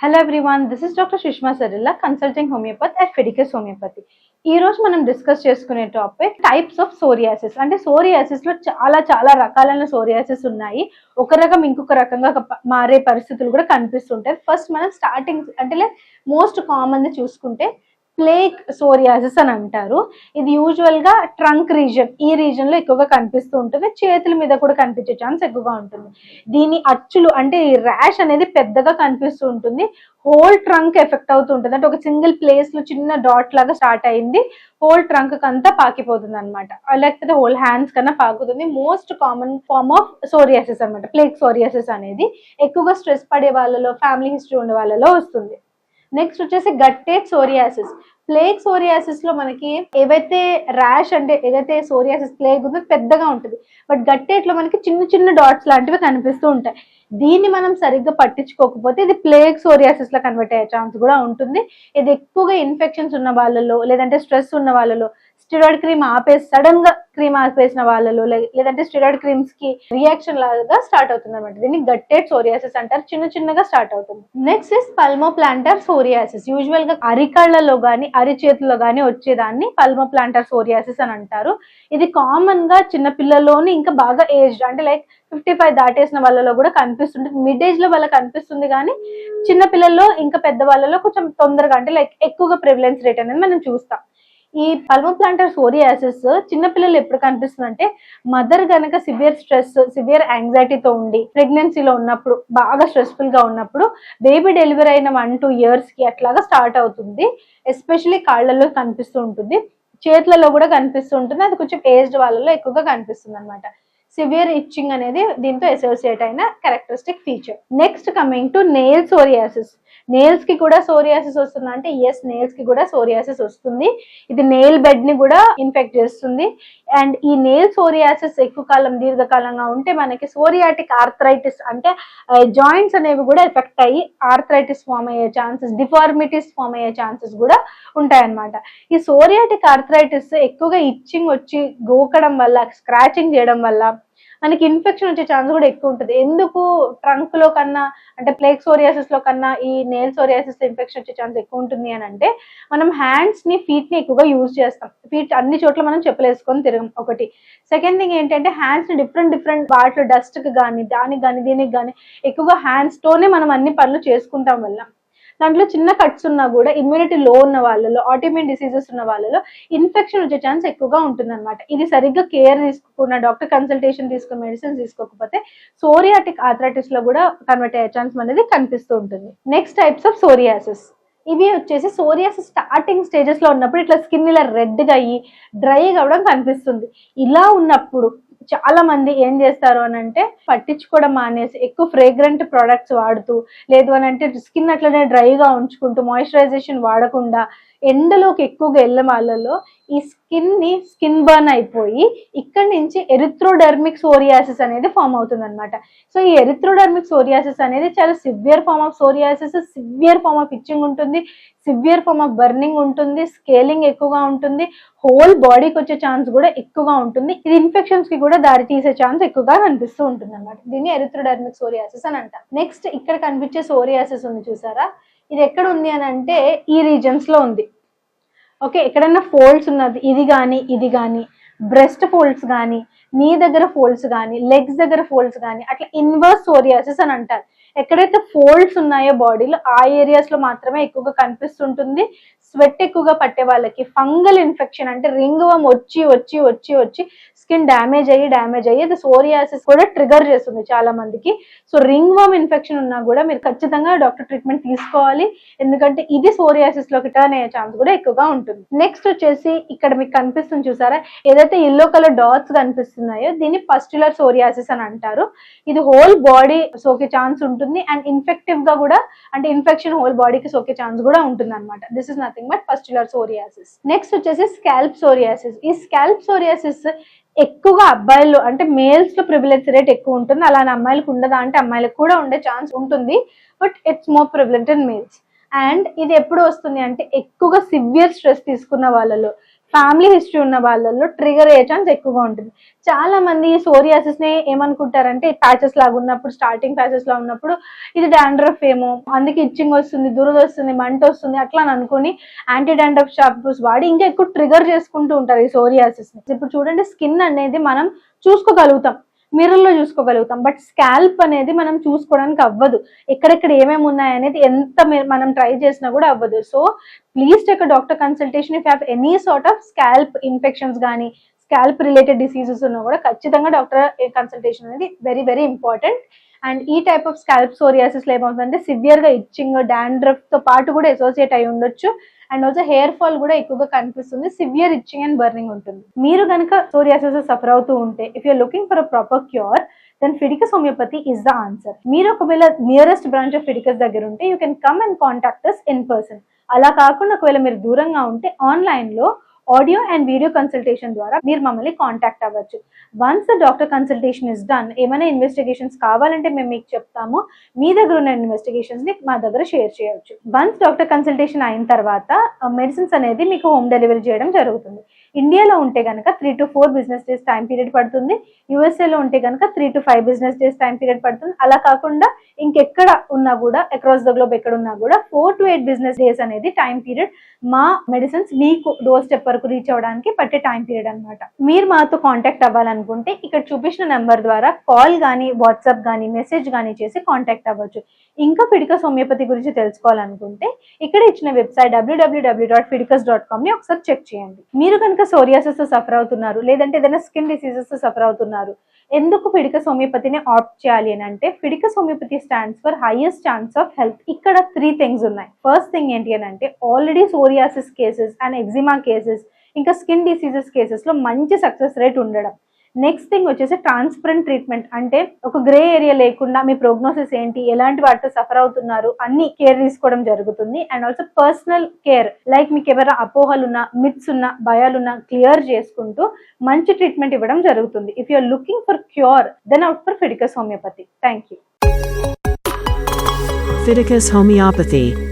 Hello everyone this is doctor Sushma Sarilla consulting homeopathy at Fedicus homeopathy ఈ రోజు మనం discuss చేసుకునే topic types of psoriasis అంటే సోరియాసిస్లో చాలా చాలా రకాలైన సోరియాసిస్ ఉన్నాయి. ఒక రకం ఇంకొక రకంగా మారే పరిస్థితులు కూడా కనిపిస్తుంటాయి. ఫస్ట్ మనం స్టార్టింగ్ అంటే మోస్ట్ కామన్ చూసుకుంటే ప్లేక్ సోరియాసిస్ అని అంటారు. ఇది యూజువల్గా ట్రంక్ రీజన్ ఈ రీజన్లో ఎక్కువగా కనిపిస్తూ ఉంటుంది. చేతుల మీద కూడా కనిపించే ఛాన్స్ ఎక్కువగా ఉంటుంది. దీని అచ్చులు అంటే ఈ ర్యాష్ అనేది పెద్దగా కనిపిస్తూ ఉంటుంది. హోల్ ట్రంక్ ఎఫెక్ట్ అవుతూ ఉంటుంది. అంటే ఒక సింగిల్ ప్లేస్లో చిన్న డాట్ లాగా స్టార్ట్ అయింది. హోల్ ట్రంక్ అంతా పాకిపోతుంది అనమాట లేకపోతే హోల్ హ్యాండ్స్ కన్నా పాకుతుంది. Most common form of psoriasis అన్నమాట. ప్లేక్ సోరియాసిస్ అనేది. ఎక్కువగా స్ట్రెస్ పడే వాళ్ళలో ఫ్యామిలీ హిస్టరీ ఉండే వాళ్ళలో వస్తుంది. నెక్స్ట్ వచ్చేసి గట్టేట్ సోరియాసిస్ ప్లేగ్ సోరియాసిస్లో మనకి ఏవైతే ర్యాష్ అంటే ఏదైతే సోరియాసిస్ ప్లేగ్ ఉందో పెద్దగా ఉంటుంది. బట్ గట్టేట్లో మనకి చిన్న చిన్న డాట్స్ లాంటివి కనిపిస్తూ ఉంటాయి. దీన్ని మనం సరిగ్గా పట్టించుకోకపోతే ఇది ప్లేగ్ సోరియాసిస్లో కన్వర్ట్ అయ్యే ఛాన్స్ కూడా ఉంటుంది. ఇది ఎక్కువగా ఇన్ఫెక్షన్స్ ఉన్న వాళ్ళలో లేదంటే స్ట్రెస్ ఉన్న వాళ్ళలో స్టిరాయిడ్ క్రీమ్ ఆపేసి సడన్గా క్రీమ్ ఆపేసిన వాళ్ళలో లేదంటే స్టిరాయిడ్ క్రీమ్స్కి రియాక్షన్ లాగా స్టార్ట్ అవుతుంది అనమాట దీన్ని గట్టెడ్ సోరియాసిస్ అంటారు చిన్న చిన్నగా స్టార్ట్ అవుతుంది. Next is palmo plantar psoriasis. యూజువల్గా అరికళ్ళలో గాని అరిచేతుల్లో గాని వచ్చేదాన్ని పల్మో ప్లాంటర్ సోరియాసిస్ అని అంటారు. ఇది కామన్గా చిన్న పిల్లల్లోని ఇంకా బాగా ఏజ్డ్ అంటే లైక్ ఫిఫ్టీ ఫైవ్ దాటేసిన వాళ్ళలో కూడా కనిపిస్తుంది మిడ్ ఏజ్లో వాళ్ళకి కనిపిస్తుంది కానీ చిన్న పిల్లల్లో ఇంకా పెద్ద వాళ్ళలో కొంచెం తొందరగా అంటే లైక్ ఎక్కువగా ప్రివిలెన్స్ రేట్ అనేది మనం చూస్తాం. ఈ పల్మో ప్లాంటర్ సోరియాసిస్ చిన్నపిల్లలు ఎప్పుడు కనిపిస్తుంది అంటే మదర్ గనక సివియర్ స్ట్రెస్ సివియర్ యాంగ్జైటీతో ఉండి ప్రెగ్నెన్సీలో ఉన్నప్పుడు బాగా స్ట్రెస్ఫుల్గా ఉన్నప్పుడు బేబీ డెలివరీ అయిన వన్ టూ ఇయర్స్కి అట్లాగా స్టార్ట్ అవుతుంది. ఎస్పెషలీ కాళ్ళల్లో కనిపిస్తూ ఉంటుంది. చేతులలో కూడా కనిపిస్తూ ఉంటుంది. అది కొంచెం ఏజ్డ్ వాళ్ళలో ఎక్కువగా కనిపిస్తుంది అనమాట సివియర్ ఇచ్చింగ్ అనేది దీంతో అసోసియేట్ అయిన characteristic feature next coming to nail psoriasis నెయిల్స్కి కూడా సోరియాసిస్ వస్తుందా అంటే ఎస్ నెయిల్స్కి కూడా సోరియాసిస్ వస్తుంది. ఇది నెయిల్ బెడ్ని కూడా ఇన్ఫెక్ట్ చేస్తుంది. అండ్ ఈ నెయిల్ సోరియాసిస్ ఎక్కువ కాలం దీర్ఘకాలంగా ఉంటే మనకి సోరియాటిక్ ఆర్థరైటిస్ అంటే జాయింట్స్ అనేవి కూడా ఎఫెక్ట్ అయ్యి ఆర్థరైటిస్ ఫామ్ అయ్యే ఛాన్సెస్ డిఫార్మిటీస్ ఫామ్ అయ్యే ఛాన్సెస్ కూడా ఉంటాయన్నమాట. ఈ సోరియాటిక్ ఆర్థరైటిస్ ఎక్కువగా ఇచ్చింగ్ వచ్చి గోకడం వల్ల స్క్రాచింగ్ చేయడం వల్ల మనకి ఇన్ఫెక్షన్ వచ్చే ఛాన్స్ కూడా ఎక్కువ ఉంటుంది. ఎందుకు ట్రంక్లో కన్నా అంటే ప్లేక్ సోరియాసిస్లో కన్నా ఈ నెయిల్ సోరియాసిస్లో ఇన్ఫెక్షన్ వచ్చే ఛాన్స్ ఎక్కువ ఉంటుంది అని అంటే మనం హ్యాండ్స్ని ఫీట్ని ఎక్కువగా యూజ్ చేస్తాం. ఫీట్ అన్ని చోట్ల మనం చెప్పులు వేసుకొని తిరగం ఒకటి. సెకండ్ థింగ్ ఏంటంటే హ్యాండ్స్ని డిఫరెంట్ డిఫరెంట్ వాటిలో డస్ట్కి కానీ దానికి కానీ దీనికి కానీ ఎక్కువగా హ్యాండ్స్ తోనే మనం అన్ని పనులు చేసుకుంటాం వల్ల. దాంట్లో చిన్న కట్స్ ఉన్నా కూడా ఇమ్యూనిటీ లో ఉన్న వాళ్ళలో ఆటోమిన్ డిసీజెస్ ఉన్న వాళ్ళలో ఇన్ఫెక్షన్ వచ్చే ఛాన్స్ ఎక్కువగా ఉంటుంది అనమాట ఇది సరిగ్గా కేర్ తీసుకోకుండా డాక్టర్ కన్సల్టేషన్ తీసుకుని మెడిసిన్స్ తీసుకోకపోతే సోరియాటిక్ ఆథరైటిస్లో కూడా కన్వర్ట్ అయ్యే ఛాన్స్ అనేది కనిపిస్తూ ఉంటుంది. నెక్స్ట్ టైప్స్ ఆఫ్ సోరియాసిస్ ఇవి వచ్చేసి సోరియాస్ స్టార్టింగ్ స్టేజెస్లో ఉన్నప్పుడు ఇట్లా స్కిన్ ఇలా రెడ్గా అయ్యి డ్రై అవ్వడం కనిపిస్తుంది. ఇలా ఉన్నప్పుడు చాలా మంది ఏం చేస్తారు అని అంటే పట్టించుకోవడం మానేసి ఎక్కువ ఫ్రేగ్రెంట్ ప్రొడక్ట్స్ వాడుతూ లేదు అని అంటే స్కిన్ అట్లనే డ్రైగా ఉంచుకుంటూ మాయిశ్చరైజేషన్ వాడకుండా ఎండలోకి ఎక్కువగా వెళ్ళే వాళ్ళలో ఈ స్కిన్ని స్కిన్ బర్న్ అయిపోయి ఇక్కడ నుంచి ఎరిథ్రోడర్మిక్ సోరియాసిస్ అనేది ఫామ్ అవుతుంది అనమాట సో ఈ ఎరిథ్రోడర్మిక్ సోరియాసిస్ అనేది చాలా severe form of psoriasis severe form of itching ఉంటుంది సివియర్ ఫార్మ్ ఆఫ్ బర్నింగ్ ఉంటుంది స్కేలింగ్ ఎక్కువగా ఉంటుంది హోల్ బాడీకి వచ్చే ఛాన్స్ కూడా ఎక్కువగా ఉంటుంది ఇది ఇన్ఫెక్షన్స్కి కూడా దారి తీసే ఛాన్స్ ఎక్కువగా కనిపిస్తూ ఉంటుంది అనమాట దీన్ని ఎరిథ్రోడర్మిక్ సోరియాసిస్ అని అంటాం నెక్స్ట్ ఇక్కడ కనిపించే సోరియాసిస్ ఉంది చూసారా? ఇది ఎక్కడ ఉంది అని అంటే ఈ రీజన్స్లో ఉంది. ఓకే ఎక్కడైనా ఫోల్డ్స్ ఉన్నది ఇది కానీ ఇది కానీ బ్రెస్ట్ ఫోల్డ్స్ కానీ నీ దగ్గర ఫోల్డ్స్ కానీ లెగ్స్ దగ్గర ఫోల్డ్స్ కానీ అట్లా ఇన్వర్స్ సోరియాసిస్ అని అంటారు. ఎక్కడైతే ఫోల్డ్స్ ఉన్నాయో బాడీలో ఆ ఏరియాస్లో మాత్రమే ఎక్కువగా కనిపిస్తుంటుంది. స్వెట్ ఎక్కువగా పట్టే వాళ్ళకి ఫంగల్ ఇన్ఫెక్షన్ అంటే రింగ్ వచ్చి వచ్చి వచ్చి వచ్చి స్కిన్ డ్యామేజ్ అయ్యి డ్యామేజ్ అయ్యి అది సోరియాసిస్ కూడా ట్రిగర్ చేస్తుంది చాలా మందికి. సో రింగ్ వర్మ్ ఇన్ఫెక్షన్ ఉన్నా కూడా మీరు ఖచ్చితంగా డాక్టర్ ట్రీట్మెంట్ తీసుకోవాలి. ఎందుకంటే ఇది సోరియాసిస్లోకి టర్న్ అయ్యే ఛాన్స్ కూడా ఎక్కువగా ఉంటుంది. నెక్స్ట్ వచ్చేసి ఇక్కడ మీకు కనిపిస్తుంది చూసారా? ఏదైతే ఎల్లో కలర్ డాట్స్ కనిపిస్తున్నాయో దీన్ని పస్టులర్ సోరియాసిస్ అని అంటారు. ఇది హోల్ బాడీ సోకే ఛాన్స్ ఉంటుంది. ఉంటుంది. అండ్ ఇన్ఫెక్టివ్గా కూడా అంటే ఇన్ఫెక్షన్ హోల్ బాడీకి సోకే ఛాన్స్ కూడా ఉంటుంది అనమాట this is nothing but pustular psoriasis next వచ్చేసి స్కాల్ప్ సోరియాసిస్ ఈ స్కాల్ప్ సోరియాసిస్ ఎక్కువగా అబ్బాయిలు అంటే మేల్స్లో ప్రివిలెన్స్ రేట్ ఎక్కువ ఉంటుంది. అలానే అమ్మాయిలకు ఉండదా అంటే అమ్మాయిలకు కూడా ఉండే ఛాన్స్ ఉంటుంది. But it's more prevalent in males and ఇది ఎప్పుడు వస్తుంది అంటే ఎక్కువగా సివియర్ స్ట్రెస్ తీసుకున్న వాళ్ళలో. ఫ్యామిలీ హిస్టరీ ఉన్న వాళ్ళల్లో ట్రిగర్ అయ్యే ఛాన్స్ ఎక్కువగా ఉంటుంది. చాలా మంది సోరియాసిస్ని ఏమనుకుంటారంటే ప్యాచెస్ లాగా ఉన్నప్పుడు స్టార్టింగ్ ప్యాచెస్ లా ఉన్నప్పుడు ఇది డాండ్రఫ్ ఏమో అందుకే ఇచ్చింగ్ వస్తుంది దురద వస్తుంది మంట వస్తుంది అట్లా అని అనుకుని యాంటీ డాండ్రఫ్ షాంపూస్ వాడి ఇంకా ఎక్కువ ట్రిగర్ చేసుకుంటూ ఉంటారు ఈ సోరియాసిస్ని. ఇప్పుడు చూడండి స్కిన్ అనేది మనం చూసుకోగలుగుతాం. మిర్రర్లో చూసుకోగలుగుతాం. బట్ స్కాల్ప్ అనేది మనం చూసుకోవడానికి అవ్వదు. ఎక్కడెక్కడ ఏమేమి ఉన్నాయి అనేది ఎంత మనం ట్రై చేసినా కూడా అవ్వదు. So please take doctor consultation if have any sort of scalp infections కానీ స్కాల్ప్ రిలేటెడ్ డిసీజెస్ ఉన్నా కూడా ఖచ్చితంగా డాక్టర్ కన్సల్టేషన్ అనేది వెరీ వెరీ ఇంపార్టెంట్ అండ్ ఈ టైప్ ఆఫ్ స్కాల్ప్ సోరియాసిస్లో ఏమవుతుందంటే సివియర్గా ఇచ్చింగ్ డాండ్రఫ్తో పాటు కూడా అసోసియేట్ అయి ఉండొచ్చు. అండ్ ఆల్సో హెయిర్ ఫాల్ కూడా ఎక్కువగా కనిపిస్తుంది. సివియర్ ఇచ్చింగ్ అండ్ బర్నింగ్ ఉంటుంది. మీరు కనుక సోరియాసిస్ సఫర్ అవుతూ ఉంటే if you're looking for a proper cure then Fiticus homeopathy is the answer మీరు ఒకవేళ నియరెస్ట్ బ్రాంచ్ ఆఫ్ ఫిడికస్ దగ్గర ఉంటే you can come and contact us in person అలా కాకుండా ఒకవేళ మీరు దూరంగా ఉంటే ఆన్లైన్లో ఆడియో అండ్ వీడియో కన్సల్టేషన్ ద్వారా మీరు మమ్మల్ని కాంటాక్ట్ అవ్వచ్చు. Once the doctor consultation is done ఏమైనా ఇన్వెస్టిగేషన్స్ కావాలంటే మేము మీకు చెప్తాము. మీ దగ్గర ఉన్న ఇన్వెస్టిగేషన్స్ని మా దగ్గర షేర్ చేయొచ్చు వన్స్ డాక్టర్ కన్సల్టేషన్ అయిన తర్వాత మెడిసిన్స్ అనేది మీకు హోమ్ డెలివరీ చేయడం జరుగుతుంది. ఇండియాలో ఉంటే కనుక three to four business days time period పడుతుంది. యూఎస్ఏలో ఉంటే కనుక three to five business days time period పడుతుంది. అలా కాకుండా ఇంకెక్కడ ఉన్నా కూడా అక్రాస్ ద గ్లోబ్ ఎక్కడ ఉన్నా కూడా four to eight business days అనేది టైం పీరియడ్ మా మెడిసిన్స్ మీకు డోర్ స్టెప్ వరకు రీచ్ అవ్వడానికి పట్టే టైం పీరియడ్ అన్నమాట. మీరు మాతో కాంటాక్ట్ అవ్వాలనుకుంటే ఇక్కడ చూపించిన నెంబర్ ద్వారా కాల్ కానీ వాట్సాప్ కానీ మెసేజ్ కానీ చేసి కాంటాక్ట్ అవ్వచ్చు. ఇంకా ఫిడికస్ హోమియోపతి గురించి తెలుసుకోవాలనుకుంటే ఇక్కడ ఇచ్చిన వెబ్సైట్ డబ్ల్యూడబ్ల్యూడబ్ల్యూ డాట్ ఫిడికస్ డాట్ కామ్ని ఒకసారి చెక్ చేయండి. మీరు కనుక సోరియాసిస్తో సఫర్ అవుతున్నారు లేదంటే ఏదైనా స్కిన్ డిసీజెస్ సఫర్ అవుతున్నారు. ఎందుకు ఫిడికస్ హోమియోపతిని ఆప్ట్ చేయాలి అని అంటే Fiticus homeopathy stands for highest chance of health ఇక్కడ త్రీ థింగ్స్ ఉన్నాయి. ఫస్ట్ థింగ్ ఏంటి అని అంటే already psoriasis cases and eczema cases ఇంకా స్కిన్ డిసీజెస్ కేసెస్లో మంచి సక్సెస్ రేట్ ఉండడం. నెక్స్ట్ థింగ్ వచ్చేసి ట్రాన్స్పరెంట్ ట్రీట్మెంట్ అంటే ఒక గ్రే ఏరియా లేకుండా మీ ప్రోగ్నోసిస్ ఏంటి ఎలాంటి వాటితో సఫర్ అవుతున్నారు అన్ని కేర్ తీసుకోవడం జరుగుతుంది. And also personal care like మీకు ఎవరైనా అపోహలు ఉన్నా మిత్స్ ఉన్నా భయాలున్నా క్లియర్ చేసుకుంటూ మంచి ట్రీట్మెంట్ ఇవ్వడం జరుగుతుంది. If you are looking for cure then out for Fiticus homeopathy thank you Fiticus Homeopathy.